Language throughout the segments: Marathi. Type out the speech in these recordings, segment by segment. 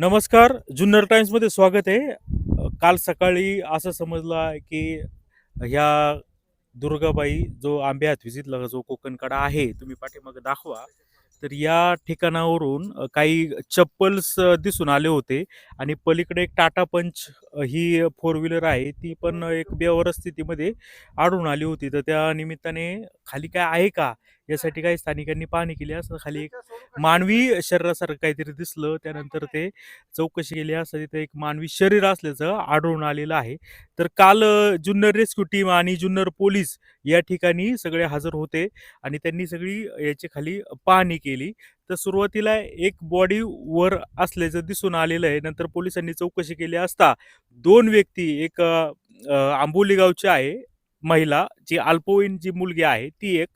नमस्कार जुन्नर टाइम्समध्ये स्वागत आहे. काल सकाळी असं समजलं आहे की ह्या दुर्गाबाई जो आंबे हातविजीतला जो कोकणकडा आहे तुम्ही पाठीमागे दाखवा. तर या ठिकाणावरून काही चप्पल्स दिसून आले होते आणि पलीकडे एक टाटा पंच ही फोर व्हीलर आहे ती पण एक बेवर स्थितीमध्ये आढळून आली होती. तर त्या निमित्ताने खाली काय आहे का? यासाठी काही स्थानिकांनी पाहणी केली. असं खाली एक मानवी शरीरासारखं काहीतरी दिसलं. त्यानंतर ते चौकशी केली. असता तिथे एक मानवी शरीर असल्याचं आढळून आलेलं आहे. तर काल जुन्नर रेस्क्यू टीम आणि जुन्नर पोलीस या ठिकाणी सगळे हजर होते आणि त्यांनी सगळी याची खाली पाहणी केली. तर सुरुवातीला एक बॉडी वर असल्याचं दिसून आलेलं आहे. नंतर पोलिसांनी चौकशी केली असता दोन व्यक्ती एक आंबोली गावची आहे महिला जी अल्पवयीन जी मुलगी आहे ती एक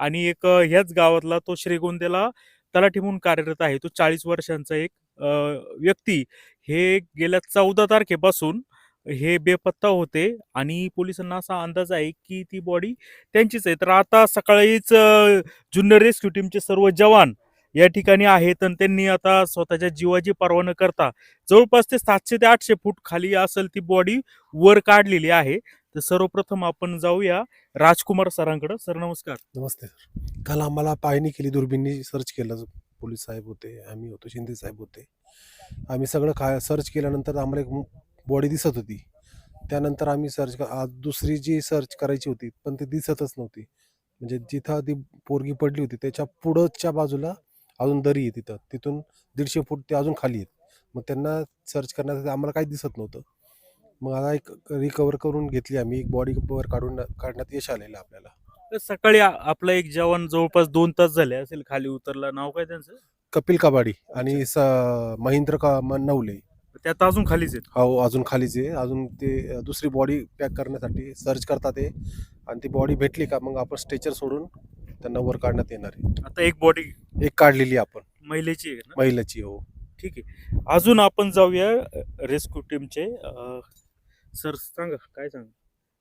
आणि एक ह्याच गावातला तो श्रीगोंदेला तलाठी म्हणून कार्यरत आहे. तो चाळीस वर्षांचा एक व्यक्ती. हे गेल्या चौदा तारखेपासून हे बेपत्ता होते आणि पोलिसांना असा अंदाज आहे की ती बॉडी त्यांचीच आहे. तर आता सकाळीच अ, जुन्नर रेस्क्यू टीमचे सर्व जवान या ठिकाणी आहेत आणि त्यांनी आता स्वतःच्या जीवाची पर्वा न करता जवळपास ते सातशे ते आठशे फूट खाली असेल ती बॉडी वर काढलेली आहे. तर सर्वप्रथम आपण जाऊया राजकुमार सरांकडे. सर नमस्कार. नमस्ते सर. काल आम्हाला पाहणी केली दुर्बीननी सर्च केलं. पोलीस साहेब होते आम्ही होतो शिंदे साहेब होते. आम्ही सगळं खा सर्च केल्यानंतर आम्हाला एक बॉडी दिसत होती. त्यानंतर आम्ही सर्च क- आज दुसरी जी सर्च करायची होती पण ती दिसतच नव्हती. म्हणजे जिथं ती पोरगी पडली होती त्याच्या पुढच्या बाजूला अजून दरी आहे तिथं. तिथून दीडशे फूट ते अजून खाली आहेत. मग त्यांना सर्च करण्यासाठी आम्हाला काही दिसत नव्हतं. मग आता एक रिकवर करून घेतली आम्ही एक बॉडी वर काढून काढण्यात यश आलेलं आपल्याला. तर सकाळी आ- आपला एक जवान जवळपास दोन तास झाले असेल खाली उतरला. नाव काय त्यांचं? कपिल कबाडी आणि स महेंद्र का म- नवले. त्यात अजून खालीच आहेत. हो अजून खालीच आहे. अजून ते अ, दुसरी बॉडी पॅक करण्यासाठी सर्च करतात ते. आणि ती बॉडी भेटली का मग आपण स्ट्रेचर सोडून त्यांना वर काढण्यात येणार आहे. आता एक बॉडी एक काढलेली आपण. महिलेची आहे ना? महिलाची हो. ठीक आहे. अजून आपण जाऊया रेस्क्यू टीमचे सर सांगा काय सांगा?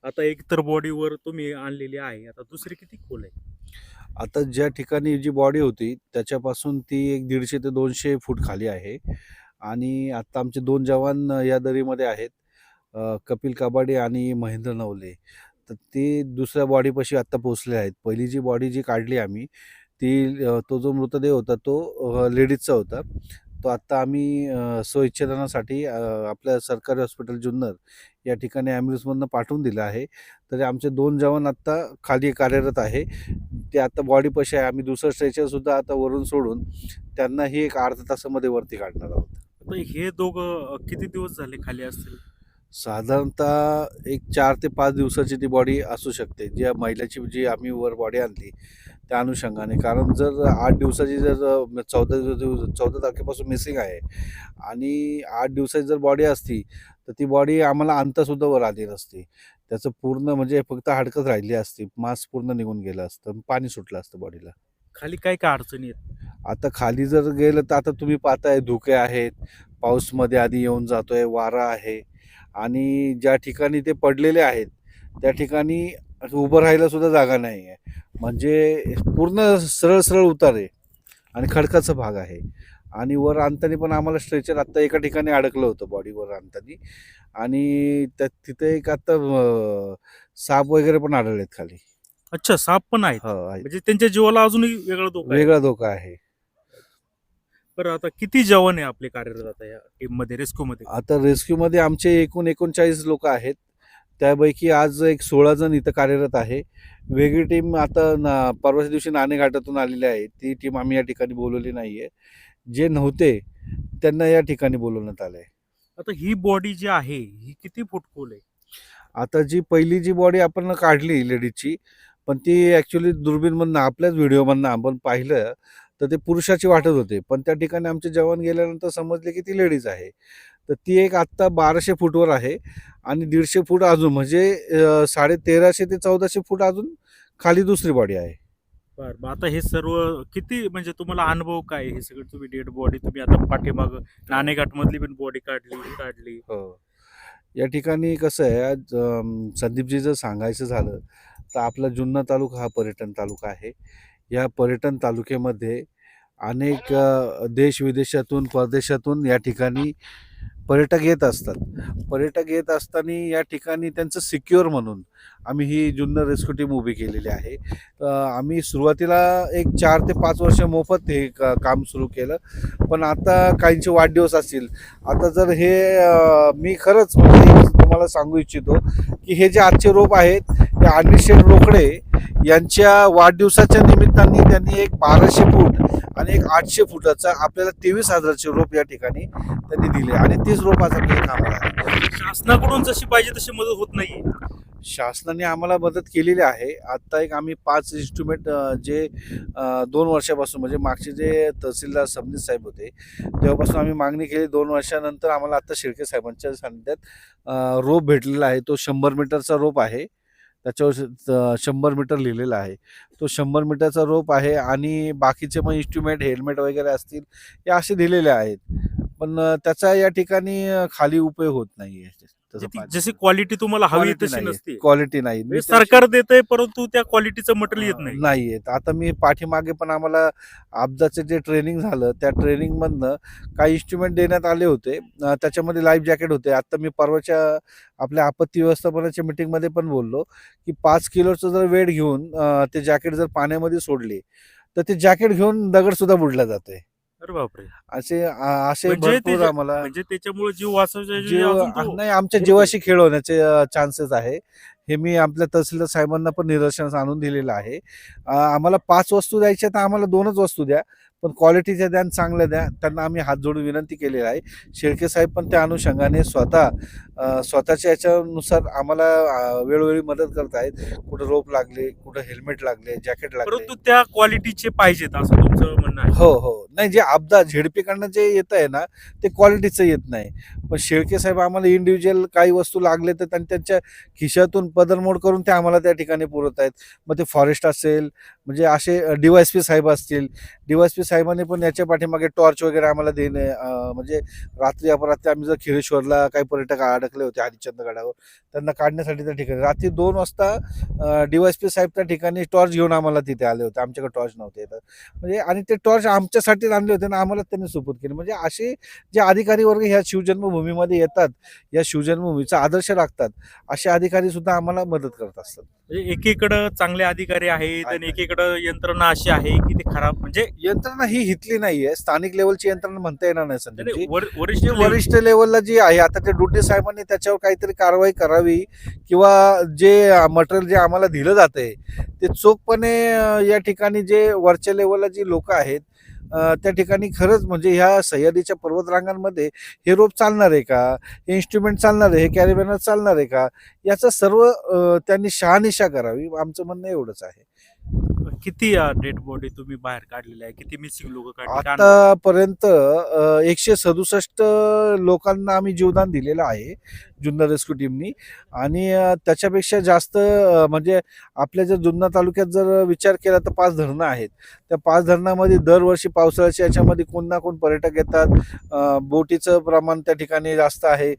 आता एक तर बॉडीवर तुम्ही आणलेली आहे आता दुसरी किती खोल आहे? आता ज्या ठिकाणी जी बॉडी होती त्याच्यापासून ती एक दीडशे ते दोनशे फूट खाली आहे. आणि आता आमचे दोन जवान या दरीमध्ये आहेत अ, कपिल काबाडे आणि महेंद्र नवले. तर ते दुसऱ्या बॉडीपाशी आत्ता पोचले आहेत. पहिली जी बॉडी जी काढली आम्ही ती अ, तो जो मृतदेह होता तो लेडीजचा होता. तो आत्ता आम्ही स्वच्छेदनासाठी आपल्या सरकारी हॉस्पिटल जुन्नर या ठिकाणी ॲम्ब्युलन्समधनं पाठवून दिलं आहे. तरी आमचे दोन जवान आत्ता खाली कार्यरत आहे. ते आता बॉडी पशी आहे. आम्ही दुसरं स्ट्रेचर सुद्धा आता वरून सोडून त्यांनाही एक अर्धा तासामध्ये वरती काढणार आहोत. हे दोघं किती दिवस झाले खाली असतील? साधारणतः एक चार ते पाच दिवसाची ती बॉडी असू शकते. ज्या महिलेची जी आम्ही वर बॉडी आणली त्या अनुषंगाने. कारण जर आठ दिवसाची जर चौदा दिवस चौदा तारखेपासून मिसिंग आहे आणि आठ दिवसाची जर बॉडी असती तर ती बॉडी आम्हाला आणतासुद्धा वर आली नसती त्याचं पूर्ण म्हणजे फक्त हाडकंच राहिली असती. मांस पूर्ण निघून गेलं असतं. पाणी सुटलं असतं बॉडीला खाली काय काय अडचणी आहेत? आता खाली जर गेलं तर आता तुम्ही पाहताय धुके आहेत. पाऊसमध्ये आधी येऊन जातोय वारा आहे. आणि ज्या ठिकाणी ते पडलेले आहेत त्या ठिकाणी असं उभं राहायला सुद्धा जागा नाही आहे. म्हणजे पूर्ण सरळ सरळ उतार आहे. आणि खडकाचा भाग आहे. आणि वर आणताना पण आम्हाला स्ट्रेचर आत्ता एका ठिकाणी अडकलं होतं बॉडीवर आणताना. आणि त्या तिथे एक आता अं, साप वगैरे पण आढळलेत खाली. अच्छा साप पण आहेत. हो आहेत. म्हणजे त्यांच्या जीवाला अजूनही वेगळा धोका आहे. वेगळा धोका आहे. बरं आता किती जवान आहे आपले कार्यरत आता या टीममध्ये रेस्क्यू मध्ये? आता रेस्क्यूमध्ये आमचे एकूण एकोणचाळीस लोक आहेत. त्यापैकी आज एक सोळा जण इथं कार्यरत आहे. वेगळी टीम आता ना परवाच्या दिवशी नाणेघाटातून आलेली आहे. ती टीम आम्ही या ठिकाणी बोलवली नाही आहे जे नव्हते त्यांना या ठिकाणी बोलवण्यात आलं आहे आता ही बॉडी जी आहे ही किती फूट खोल आहे? आता जी पहिली जी बॉडी आपण काढली लेडीजची पण ती ॲक्च्युली दुर्बीनमधनं आपल्याच व्हिडिओमधनं आपण पाहिलं तर ते पुरुषाची वाटत होते. पण त्या ठिकाणी आमचे जवान गेल्यानंतर समजले की ती लेडीज आहे. तर ती एक आत्ता बाराशे फूटवर आहे आणि दीडशे फूट अजून म्हणजे साडे तेराशे ते चौदाशे फूट अजून खाली दुसरी बॉडी आहे. बर मग आता हे सर्व किती म्हणजे तुम्हाला अनुभव काय? हे सगळं तुम्ही डेड बॉडी तुम्ही आता पाठीमाग नाणेघाट मधली पण बॉडी काढली काढली. हो. या ठिकाणी कसं आहे आज संदीपजी जर सांगायचं झालं तर आपला जुन्नर तालुका हा पर्यटन तालुका आहे. या पर्यटन तालुक्यामध्ये अनेक देश विदेशातून परदेशातून या ठिकाणी पर्यटक येत असतात. पर्यटक येत असताना या ठिकाणी त्यांचं सिक्युअर म्हणून आम्ही ही जुन्नर रेस्क्यू टीम उभी केलेली आहे. आम्ही सुरुवातीला एक चार ते पाच वर्ष मोफत हे क- काम सुरू केलं. पण आता काहींचे वाढदिवस असतील. आता जर हे मी खरंच म्हणजे तुम्हाला सांगू इच्छितो की हे जे आजचे रोप आहेत अनिल शेठ रोकडे यांच्या वाढदिवसाच्या निमित्ताने त्यांनी एक बाराशे फूट आणि एक आठशे फुटाचा आपल्याला तेवीस हजारचे रोप या ठिकाणी त्यांनी दिले. आणि तीच रोप आज आपल्याला कामाला आहे. शासनाकडून जशी पाहिजे तशी मदत होत नाही शासनाने आम्हाला मदत केलेली आहे. आत्ता एक आम्ही पाच इन्स्ट्रुमेंट जे दोन वर्षापासून म्हणजे मागचे जे तहसीलदार सबनीस साहेब होते तेव्हापासून आम्ही मागणी केली. दोन वर्षानंतर आम्हाला आत्ता शिर्के साहेबांच्या सानिध्यात रोप भेटलेला आहे. तो शंभर मीटरचा रोप आहे. त्याच्यावर शंभर मीटर लिहिलेला आहे. तो शंभर मीटरचा रोप आहे आणि बाकीचे मग इन्स्ट्रुमेंट हेल्मेट वगैरे असतील हे असे दिलेले आहेत. पण त्याचा या ठिकाणी खाली उपयोग होत नाही ती जशी क्वालिटी तुम्हाला हवी तशी नसते. क्वालिटी नाही. म्हणजे सरकार देतंय परंतु त्या क्वालिटीचं मटेरियल येत नाही. नाही आता मी पाठीमागे पण आम्हाला अब्दाचं जे ट्रेनिंग झालं त्या ट्रेनिंग मधनं काही इन्स्ट्रुमेंट देण्यात आले होते. त्याच्यामध्ये लाईफ जॅकेट होते. आता मी परवाच्या आपल्या आपत्ती व्यवस्थापनाच्या मीटिंगमध्ये पण बोललो की पाच किलोचं जर वेट घेऊन ते जॅकेट जर पाण्यामध्ये सोडले तर ते जॅकेट घेऊन दगड सुद्धा बुडला जाते अरे बापरे. असे आ- असे म्हणजे भरपूर आम्हाला म्हणजे त्याच्यामुळे जीव वाचवायचे जीव अजून तो- नाही आमच्या जीवाशी खेळ होण्याचे चान्सेस आहे. हे मी आपल्या तहसीलदार साहेबांना पण निदर्शनास आणून दिलेलं आहे. अं, आम्हाला पाच वस्तू द्यायच्या तर आम्हाला दोनच वस्तू द्या. पण क्वालिटीच्या द्या आणि चांगल्या द्या. त्यांना आम्ही हात जोडून विनंती केलेली आहे. शेळके साहेब पण त्या अनुषंगाने स्वतः स्वतःच्या याच्यानुसार आम्हाला वेळोवेळी मदत करत आहेत. कुठं रोप लागले कुठं हेल्मेट लागले जॅकेट लागले. परंतु त्या क्वालिटीचे पाहिजेत असं तुमचं म्हणणं आहे. हो हो. नाही जे अपघात झेडपीकडनं जे येत आहे ना ते क्वालिटीचं येत नाही. पण शेळके साहेब आम्हाला इंडिव्हिज्युअल काही वस्तू लागले तर त्यांच्या खिशातून पदरमोड करून ते आम्हाला त्या ठिकाणी पुरवत आहेत. मग ते फॉरेस्ट असेल म्हणजे असे डीवायस पी साहेब असतील. डीवायस पी साहेबांनी पण याच्या पाठीमागे टॉर्च वगैरे आम्हाला देणे म्हणजे रात्री अपरात्री आम्ही जर खिरेश्वरला काही पर्यटक अडकले होते हरिश्चंद्र गडावर त्यांना काढण्यासाठी त्या ठिकाणी रात्री दोन वाजता डीवायस पी साहेब त्या ठिकाणी टॉर्च घेऊन आम्हाला तिथे आले होते. आमच्याकडे टॉर्च नव्हते तर म्हणजे आणि ते टॉर्च आमच्यासाठीच आणले होते ना आम्हाला त्यांनी सुपूत केले. म्हणजे असे जे अधिकारी वर्ग ह्या शिवजन्मभूमीमध्ये येतात या शिवजन्मभूमीचा आदर्श राखतात असे अधिकारी सुद्धा आम्हाला मदत करत असतात. म्हणजे एकीकडं चांगले अधिकारी आहेत आणि. एकीकडं यंत्रणा अशी आहे की ते खराब म्हणजे यंत्रणा ही हितली नाहीये स्थानिक लेवलची यंत्रणा म्हणता येणार नाही संदीपजी वर- वरिष्ठ जे वरिष्ठ लेवलला जी आहे आता ते ड्युटी साहेबांनी त्याच्यावर काहीतरी कारवाई करावी किंवा जे मटेरियल जे आम्हाला दिलं जाते ते चोखपणे अं, या ठिकाणी जे वरच्या लेवलला जी लोक आहेत त्या ठिकाणी खरंच म्हणजे ह्या सह्याद्रीच्या पर्वतरांगांमध्ये हे रोप चालणार आहे का? हे इन्स्ट्रुमेंट चालणार आहे? हे कॅरिबॅनर चालणार आहे का? याचं सर्व त्यांनी शहानिशा करावी आमचं म्हणणं एवढंच आहे. किती डेड बॉडी तुम्ही बाहेर काढलेल्या आहे? किती मिसिंग लोक आतापर्यंत एकशे सदुसष्ट लोकांना आम्ही जीवदान दिलेलं आहे. जुन्नर रेस्क्यू टीमनी. आणि त्याच्यापेक्षा जास्त म्हणजे आपल्या जर जुन्नर तालुक्यात जर विचार केला तर पाच धरणं आहेत. त्या पाच धरणामध्ये दरवर्षी पावसाळ्याच्या याच्यामध्ये कोण ना कोण पर्यटक येतात. बोटीचं प्रमाण त्या ठिकाणी जास्त आहे.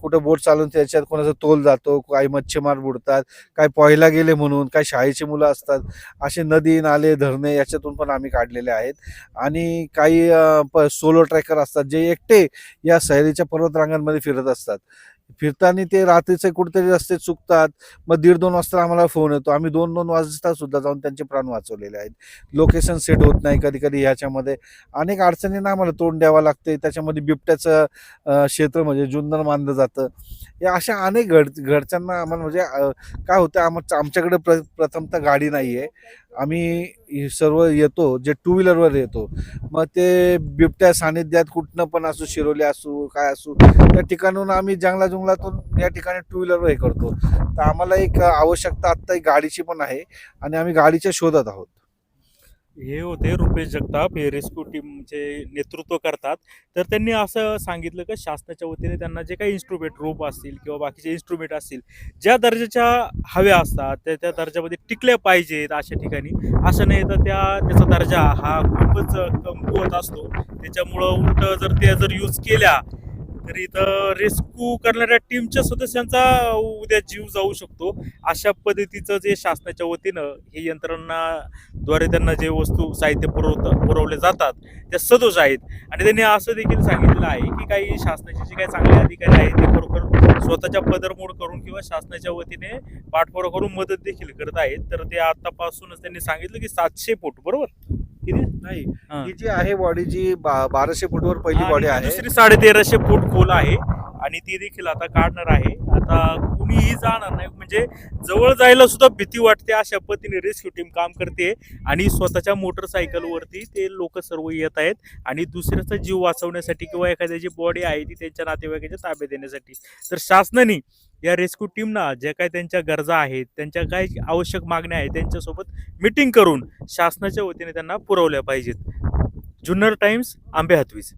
कुठं बोट चालून त्याच्यात कोणाचा तोल जातो काही मच्छीमार बुडतात काही पोहायला गेले म्हणून काही शाळेची मुलं असतात. असे नदी नाले धरणे याच्यातून पण आम्ही काढलेले आहेत. आणि काही सोलो ट्रॅकर असतात जे एकटे या सह्याद्रीच्या पर्वतरांगांमध्ये फिरत असतात. फिरताना ते रात्रीचे कुठेतरी रस्ते चुकतात. मग दीड दोन वाजता आम्हाला फोन येतो. आम्ही दोन दोन वाजता सुद्धा जाऊन त्यांचे प्राण वाचवलेले आहेत. लोकेशन सेट होत नाही कधी कधी ह्याच्यामध्ये. अनेक अडचणींना आम्हाला तोंड द्यावं लागते त्याच्यामध्ये बिबट्याचं क्षेत्र म्हणजे जुन्नर मानलं जातं. या अशा अनेक घड घडच्यांना आम्हाला म्हणजे काय होतं? आम आमच्याकडे प्र प्रथमतः गाडी नाही आहे आम्ही सर्व येतो जे टू व्हीलरवर येतो. मग ते बिबट्या सानिध्यात कुठनं पण असू शिरोली असू काय असू त्या ठिकाणून आम्ही जंगला जुंगलातून या ठिकाणी टू व्हीलरवर हे करतो. तर आम्हाला एक आवश्यकता आत्ता एक गाडीची पण आहे आणि आम्ही गाडीच्या शोधात आहोत. हे होते रुपेश जगताप. हे रेस्क्यू टीमचे नेतृत्व करतात. तर त्यांनी असं सांगितलं की शासनाच्या वतीने त्यांना जे काही इन्स्ट्रुमेंट रोप असतील किंवा बाकीचे इन्स्ट्रुमेंट असतील ज्या दर्जाच्या हव्या असतात त्या त्या दर्जामध्ये टिकल्या पाहिजेत अशा ठिकाणी. असं नाही तर त्या त्याचा दर्जा हा खूपच कमकुवत असतो. त्याच्यामुळं उलट जर त्या जर यूज केल्या तर इथं रेस्क्यू करणाऱ्या टीमच्या सदस्यांचा उद्या जीव जाऊ शकतो. अशा पद्धतीचं जे शासनाच्या वतीनं ही यंत्रणाद्वारे त्यांना जे वस्तू साहित्य पुरवत पुरवले जातात त्या सदोष आहेत. आणि त्यांनी असं देखील सांगितलेलं आहे की काही शासनाचे जे काही चांगले अधिकारी आहेत ते खरोखर स्वतःच्या पदरमोड करून किंवा शासनाच्या वतीने पाठपुरावा करून मदत देखील करत आहेत. तर ते आतापासूनच त्यांनी सांगितलं की सातशे फूट बरोबर? किती नाही. हा. ही जी आहे बॉडी जी बा- बाराशे फूटवर पहिली बॉडी आहे. दुसरी साडे तेराशे फूट खोल आहे आणि ती देखील आता काढणार आहे. आता कुणीही जाणार नाही. म्हणजे जवळ जायला सुद्धा भीती वाटते अशा पद्धतीने रेस्क्यू टीम काम करते आणि स्वतःच्या मोटरसायकलवरती ते लोक सर्व येत आहेत आणि दुसऱ्याचा जीव वाचवण्यासाठी किंवा एखाद्याची बॉडी आहे ती त्यांच्या नातेवाईकाच्या ताब्यात देण्यासाठी. तर शासनाने या रेस्क्यू टीमना ज्या काही त्यांच्या गरजा आहेत त्यांच्या काय आवश्यक मागण्या आहेत त्यांच्यासोबत मिटिंग करून शासनाच्या वतीने त्यांना पुरवल्या पाहिजेत. जुन्नर टाइम्स आंबे हातवीज.